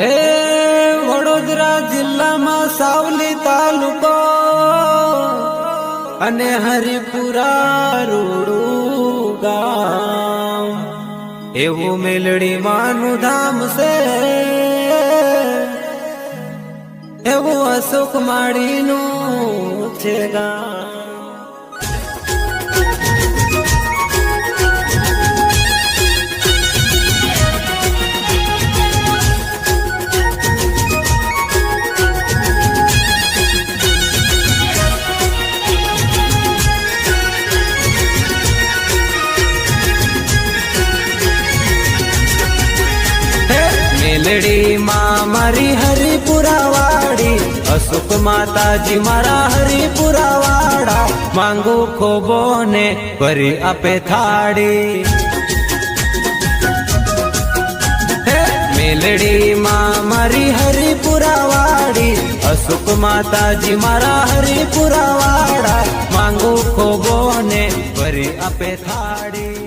એ વડોદરા જિલ્લામાં સાવલી તાલુકો અને હરિપુરા રોડું ગામ. એવું મેલડી માનું ધામ છે. એવું અશોક માળીનું છે ગામ. મેલડી માં મારી હરિપુરા વાડી અશુક માતાજી મારા હરિપુરા વાડા માંગુ ખોબો ને ભરી આપે થાળી હે, મેલડી માં મારી હરિપુરા વાડી અશુક માતાજી મારા હરિપુરા વાડા માંગુ ખોબો ને ભરી આપે થાળી